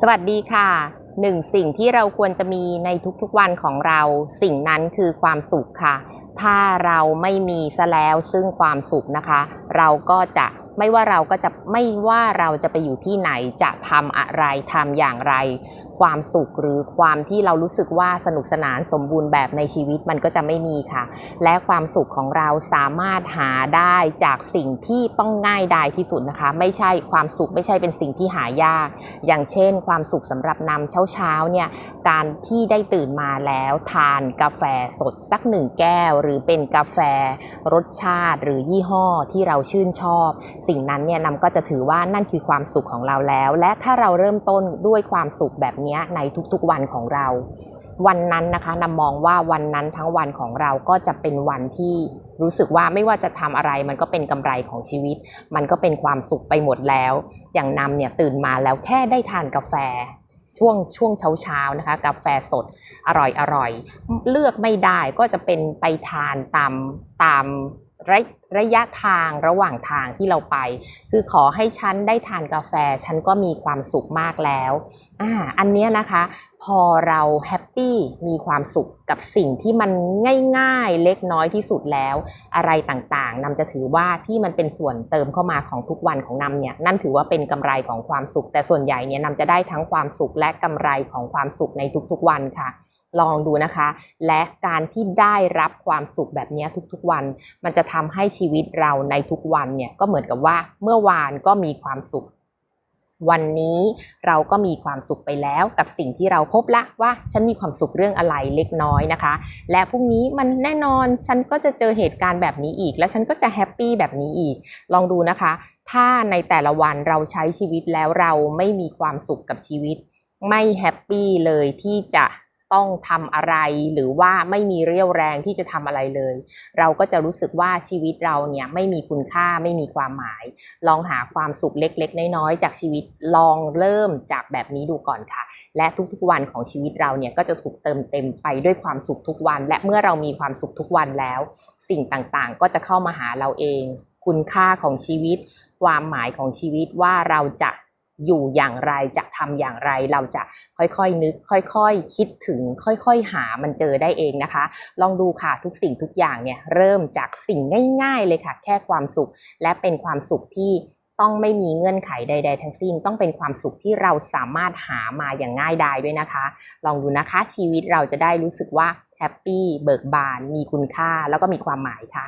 สวัสดีค่ะหนึ่งสิ่งที่เราควรจะมีในทุกๆวันของเรา สิ่งนั้นคือความสุขค่ะ ถ้าเราไม่มีซะแล้วซึ่งความสุขนะคะ เราก็จะ ไม่ว่าเราก็จะไม่ว่าเราจะไปอยู่ที่ไหนจะทำอะไรทำอย่างไร ความสุขหรือความที่เรารู้สึกว่าสนุกสนานสมบูรณ์แบบในชีวิตมันก็จะไม่มีค่ะ และความสุขของเราสามารถหาได้จากสิ่งที่ต้องง่ายดายที่สุดนะคะ ไม่ใช่ความสุขไม่ใช่เป็นสิ่งที่หายาก อย่างเช่น ความสุขสำหรับนำเช้าๆเนี่ยการที่ได้ตื่นมาแล้วทานกาแฟสดสักหนึ่งแก้ว หรือเป็นกาแฟรสชาติ หรือยี่ห้อที่เราชื่นชอบสิ่งนั้นเนี่ยนำก็จะถือว่านั่นคือความสุขของเราแล้ว และถ้าเราเริ่มต้นด้วยความสุขแบบนี้ในทุกๆวันของเรา วันนั้นนะคะนำมองว่าวันนั้นทั้งวันของเราก็จะเป็นวันที่รู้สึกว่าไม่ว่าจะทำอะไรมันก็เป็นกำไรของชีวิต มันก็เป็นความสุขไปหมดแล้ว อย่างนำเนี่ยตื่นมาแล้วแค่ได้ทานกาแฟช่วงช่วงเช้าเช้าๆนะคะกาแฟสดอร่อยอร่อย เลือกไม่ได้ก็จะเป็นไปทานตามตามระยะทางระหว่างทางที่เราไป คือขอให้ฉันได้ทานกาแฟ ฉันก็มีความสุขมากแล้วอ่าอันเนี้ยนะคะ พอเราแฮปปี้มีความสุขกับสิ่งที่มันง่ายๆ เล็กน้อยที่สุดแล้ว อะไรต่างๆนำจะถือว่าที่มันเป็นส่วนเติมเข้ามาของทุกวันของนำเนี่ยนั่นถือว่าเป็นกำไรของความสุข แต่ส่วนใหญ่เนี่ยนำจะได้ทั้งความสุขและกำไรของความสุขในทุกๆวันค่ะ ลองดูนะคะ และการที่ได้รับความสุขแบบนี้ทุกๆวัน มันจะทำให้ชีวิตเราในทุกวันเนี่ยก็เหมือนกับว่าเมื่อวานก็มีความสุข วันนี้เราก็มีความสุขไปแล้วกับสิ่งที่เราพบละว่าฉันมีความสุขเรื่องอะไรเล็กน้อยนะคะ และพรุ่งนี้มันแน่นอนฉันก็จะเจอเหตุการณ์แบบนี้อีก และฉันก็จะแฮปปี้แบบนี้อีก ลองดูนะคะ ถ้าในแต่ละวันเราใช้ชีวิตแล้วเราไม่มีความสุขกับชีวิต ไม่แฮปปี้เลยที่จะ ต้องทำอะไรหรือว่าไม่มีเรี่ยวแรงที่จะทำอะไรเลย เราก็จะรู้สึกว่าชีวิตเราเนี่ยไม่มีคุณค่าไม่มีความหมาย ลองหาความสุขเล็ก ๆ น้อยๆจากชีวิตลองเริ่มจากแบบนี้ดูก่อนค่ะ และทุกๆวันของชีวิตเราเนี่ยก็จะถูกเติมเต็มไปด้วยความสุขทุกวัน และเมื่อเรามีความสุขทุกวันแล้ว สิ่งต่างๆ ก็จะเข้ามาหาเราเอง คุณค่าของชีวิต ความหมายของชีวิตว่าเราจะ อยู่อย่างไรจะทำอย่างไร เราจะค่อยๆนึก ค่อยๆคิดถึง ค่อยๆหามันเจอได้เองนะคะ ลองดูค่ะทุกสิ่งทุกอย่างเนี่ยเริ่มจากสิ่งง่าย ๆ เลยค่ะ แค่ความสุข และเป็นความสุขที่ต้องไม่มีเงื่อนไขใด ๆ ทั้งสิ้น ต้องเป็นความสุขที่เราสามารถหามาอย่างง่ายดายด้วยนะคะ ลองดูนะคะชีวิตเราจะได้รู้สึกว่าแฮปปี้เบิกบาน มีคุณค่าแล้วก็มีความหมายค่ะ